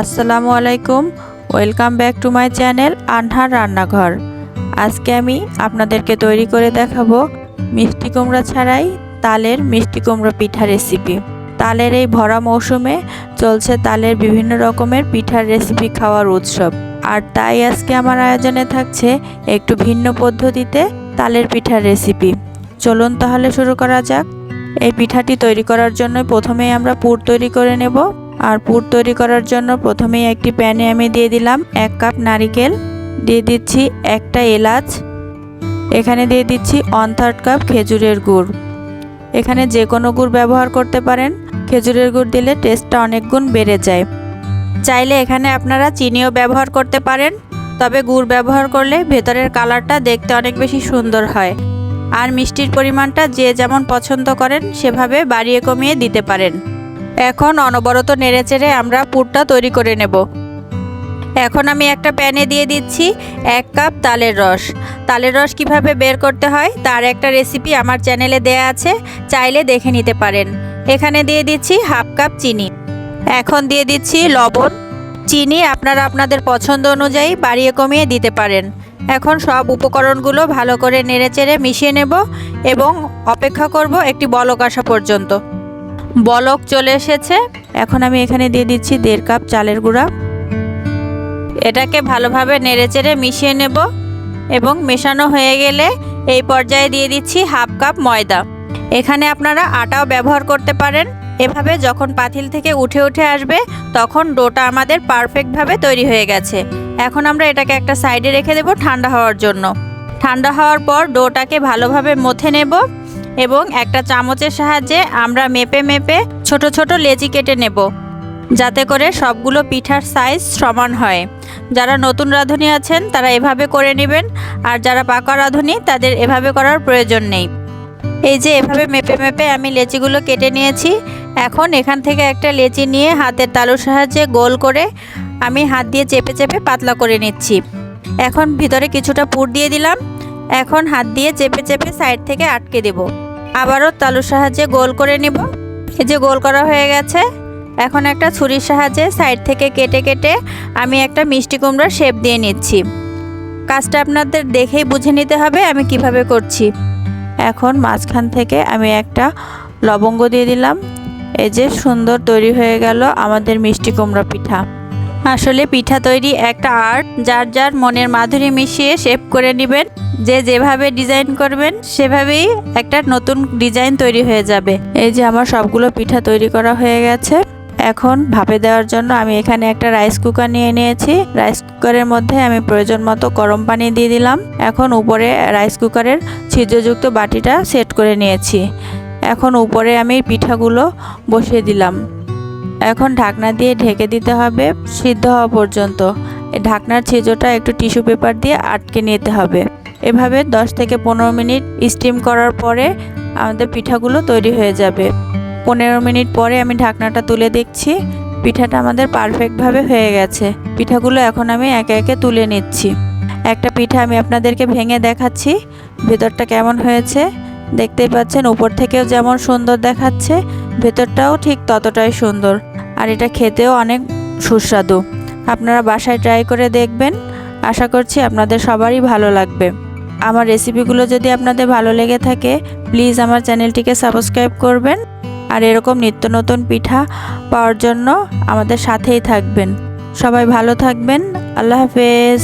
আসসালামু আলাইকুম, welcome back to my channel Anhar Rannaghar. আজকে আমি আপনাদেরকে তৈরি করে দেখাবো মিষ্টি কুমড়া ছাড়াই তালের মিষ্টি কুমড়া পিঠা রেসিপি। তালের এই ভরা মৌসুমে চলছে তালের বিভিন্ন রকমের পিঠার রেসিপি খাওয়ার উৎসব। আর তাই আজকে আমার আয়োজনে থাকছে একটু ভিন্ন পদ্ধতিতে তালের পিঠার রেসিপি। চলুন তাহলে শুরু করা যাক। এই পিঠাটি তৈরি করার জন্য প্রথমেই আমরা পুর তৈরি করে নেব। আর পুর তৈরি করার জন্য প্রথমেই একটি প্যানে আমি দিয়ে দিলাম এক কাপ নারিকেল। দিয়ে দিচ্ছি একটা এলাচ। এখানে দিয়ে দিচ্ছি ওয়ান থার্ড কাপ খেজুরের গুড়। এখানে যে কোনো গুড় ব্যবহার করতে পারেন। খেজুরের গুড় দিলে টেস্টটা অনেক গুণ বেড়ে যায়। চাইলে এখানে আপনারা চিনিও ব্যবহার করতে পারেন, তবে গুড় ব্যবহার করলে ভেতরের কালারটা দেখতে অনেক বেশি সুন্দর হয়। আর মিষ্টির পরিমাণটা যে যেমন পছন্দ করেন, সেভাবে বাড়িয়ে কমিয়ে দিতে পারেন। এখন অনবরত নেড়েচেড়ে আমরা পুরটা তৈরি করে নেব। এখন আমি একটা প্যানে দিয়ে দিচ্ছি এক কাপ তালের রস। তালের রস কীভাবে বের করতে হয় তার একটা রেসিপি আমার চ্যানেলে দেয়া আছে, চাইলে দেখে নিতে পারেন। এখানে দিয়ে দিচ্ছি হাফ কাপ চিনি। এখন দিয়ে দিচ্ছি লবণ। চিনি আপনারা আপনাদের পছন্দ অনুযায়ী বাড়িয়ে কমিয়ে দিতে পারেন। এখন সব উপকরণগুলো ভালো করে নেড়েচেড়ে মিশিয়ে নেব এবং অপেক্ষা করব একটি বলক আসা পর্যন্ত। বলক চলে এসেছে। এখন আমি এখানে দিয়ে দিচ্ছি দেড় কাপ চালের গুঁড়া। এটাকে ভালোভাবে নেড়েচেড়ে মিশিয়ে নেব এবং মেশানো হয়ে গেলে এই পর্যায়ে দিয়ে দিচ্ছি হাফ কাপ ময়দা। এখানে আপনারা আটাও ব্যবহার করতে পারেন। এভাবে যখন পাতিল থেকে উঠে উঠে আসবে, তখন ডোটা আমাদের পারফেক্টভাবে তৈরি হয়ে গেছে। এখন আমরা এটাকে একটা সাইডে রেখে দেব ঠান্ডা হওয়ার জন্য। ঠান্ডা হওয়ার পর ডোটাকে ভালোভাবে মথে নেব। এবং একটা চামচের সাহায্যে আমরা মেপে মেপে ছোট ছোট লেচি কেটে নেব, যাতে করে সবগুলো পিঠার সাইজ সমান হয়। যারা নতুন রাঁধুনি আছেন, তারা এভাবে করে নেবেন, আর যারা পাকা রাঁধুনি, তাদের এভাবে করার প্রয়োজন নেই। এই যে, এভাবে মেপে মেপে আমি লেচিগুলো কেটে নিয়েছি। এখন এখান থেকে একটা লেচি নিয়ে হাতের তালুর সাহায্যে গোল করে আমি হাত দিয়ে চেপে চেপে পাতলা করে নিচ্ছি। এখন ভিতরে কিছুটা পুর দিয়ে দিলাম। এখন হাত দিয়ে চেপে চেপে সাইড থেকে আটকে দেব। আবারও তালুর সাহায্যে গোল করে নেব। এই যে গোল করা হয়ে গেছে। এখন একটা ছুরির সাহায্যে সাইড থেকে কেটে কেটে আমি একটা মিষ্টি কুমড়ার শেপ দিয়ে নিচ্ছি। কাজটা আপনাদের দেখেই বুঝে নিতে হবে আমি কীভাবে করছি। এখন মাঝখান থেকে আমি একটা লবঙ্গ দিয়ে দিলাম। এই যে সুন্দর তৈরি হয়ে গেল আমাদের মিষ্টি কুমড়া পিঠা। আসলে পিঠা তৈরি একটা আর্ট, যার যার মনের মাধুরী মিশিয়ে শেপ করে নেবেন। যে যেভাবে ডিজাইন করবেন, সেভাবেই একটা নতুন ডিজাইন তৈরি হয়ে যাবে। এই যে আমার সবগুলো পিঠা তৈরি করা হয়ে গেছে। এখন ভাপে দেওয়ার জন্য আমি এখানে একটা রাইস কুকার নিয়ে নিয়েছি। রাইস কুকারের মধ্যে আমি প্রয়োজন মতো গরম পানি দিয়ে দিলাম। এখন উপরে রাইস কুকারের ছিদ্রযুক্ত বাটিটা সেট করে নিয়েছি। এখন উপরে আমি পিঠাগুলো বসিয়ে দিলাম। এখন ঢাকনা দিয়ে ঢেকে দিতে হবে সিদ্ধ হওয়া পর্যন্ত। ঢাকনার ছিদ্রটা একটু টিস্যু পেপার দিয়ে আটকে নিতে হবে। এভাবে 10 থেকে পনেরো মিনিট স্টিম করার পরে আমাদের পিঠাগুলো তৈরি হয়ে যাবে। পনেরো মিনিট পরে আমি ঢাকনাটা তুলে দেখছি, পিঠাটা আমাদের পারফেক্টভাবে হয়ে গেছে। পিঠাগুলো এখন আমি একে একে তুলে নিচ্ছি। একটা পিঠা আমি আপনাদেরকে ভেঙে দেখাচ্ছি, ভেতরটা কেমন হয়েছে দেখতেই পাচ্ছেন, উপর থেকেও যেমন সুন্দর দেখাচ্ছে, ভেতরটাও ঠিক ততটাই সুন্দর। আর এটা খেতেও অনেক সুস্বাদু। আপনারা বাসায় ট্রাই করে দেখবেন। আশা করছি আপনাদের সবারই ভালো লাগবে। আমার রেসিপিগুলো যদি আপনাদের ভালো লেগে থাকে প্লিজ আমার চ্যানেলটিকে সাবস্ক্রাইব করবেন। আর এরকম নিত্য নতুন পিঠা পাওয়ার জন্য আমাদের সাথেই থাকবেন। সবাই ভালো থাকবেন। আল্লাহ হাফেজ।